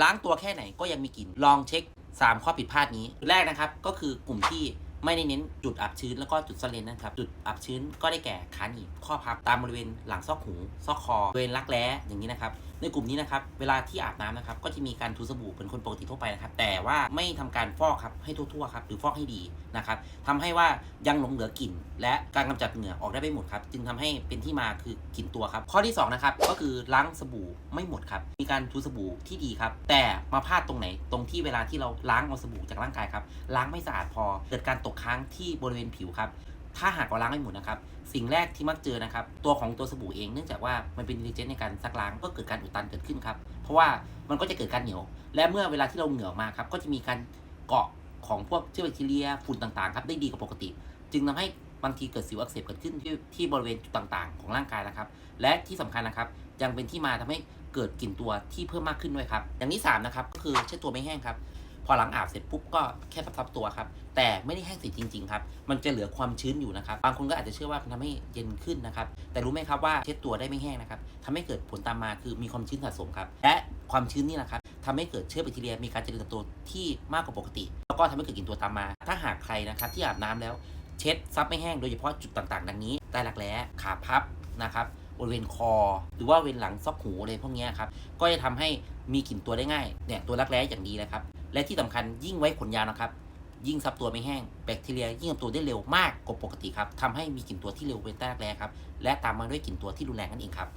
ล้างตัวแค่ไหนก็ยังมีกลิ่นลองเช็ค 3 ข้อผิดพลาดนี้แรกนะครับก็คือกลุ่มที่ ไม่ได้เน้นจุดอับชื้นแล้วก็จุดซ่อนเลนนะครับ จุดอับชื้นก็ได้แก่ขาหนีบข้อพับตามบริเวณหลังซอกหู ซอกคอบริเวณรักแร้อย่างนี้นะครับ ในกลุ่มนี้นะครับ เวลาที่อาบน้ำนะครับ ก็จะมีการถูสบู่เป็นคนปกติทั่วไปนะครับ แต่ว่าไม่ทำการฟอกครับ ให้ทั่วๆครับ หรือฟอกให้ดีนะครับทำให้ว่ายังหลงเหลือกลิ่น และการกำจัดเหงื่อออกได้ไม่หมดครับ จึงทำให้เป็นที่มาคือกลิ่นตัวครับ ข้อที่สองนะครับ ก็คือล้างสบู่ไม่หมดครับ มีการถูสบู่ที่ดีครับ แต่มาพลาดตรงไหน ตรงที่เวลาที่เราล้างเอาสบู่จากร่างกายครับ ล้างไม่สะอาดพอ เกิดการตกค้างที่บริเวณผิวครับ ถ้าหากเราล้างไม่หมดนะครับ สิ่งแรกที่มักเจอนะครับ ตัวของตัวสบู่เองเนื่องจากว่ามันเป็นอินเทลเจนในการซักล้างก็เกิดการอุดตันเกิดขึ้นครับ เพราะว่ามันก็จะเกิดการเหนียว และเมื่อเวลาที่เราเหงื่อออกมาครับ ก็จะมีการเกาะของพวกเชื้อแบคทีเรียฝุ่นต่างๆครับได้ดีกว่าปกติ จึงทำให้บางทีเกิดสิวอักเสบเกิดขึ้นที่ที่บริเวณจุดต่างๆ ของร่างกายนะครับ และที่สำคัญนะครับ ยังเป็นที่มาทำให้เกิดกลิ่นตัวที่เพิ่มมากขึ้นด้วยครับ อย่างที่สามนะครับก็คือเช็ดตัวไม่แห้งครับ พอหลังอาบเสร็จปุ๊บก็แค่ซับๆตัวครับ แต่ไม่ได้แห้งสิจริง ๆ ครับ มันจะเหลือความชื้นอยู่นะครับ บางคนก็อาจจะเชื่อว่ามันทำให้เย็นขึ้นนะครับ แต่รู้ไหมครับว่าเช็ดตัวได้ไม่แห้งนะครับทำให้เกิดผลตามมาคือมีความชื้นสะสมครับ และความชื้นนี่แหละครับทำให้เกิดเชื้อแบคทีเรียมีการเจริญเติบโตที่มากกว่าปกติ แล้วก็ทำให้เกิดกลิ่นตัวตามมา ถ้าหากใครนะครับที่อาบน้ำแล้วเช็ดซับไม่แห้งโดยเฉพาะจุดต่างๆ ดังนี้ใต้รักแร้ขาพับนะครับบริเวณคอ หรือว่าบริเวณหลังซอกหูอะไรพวกนี้ครับ ก็จะทำให้มีกลิ่นตัวได้ง่ายเนี่ยตัวรักแร้อย่างดีเลยครับ และที่สำคัญยิ่งไว้ขนยาวนะครับ ยิ่งซับตัวไม่แห้งแบคทีเรียยิ่งซับตัวได้เร็วมากกว่าปกติครับทำให้มีกลิ่นตัวที่เร็วเป็นแรกแร้ครับ และตามมาด้วยกลิ่นตัวที่รุนแรงนั่นเองครับ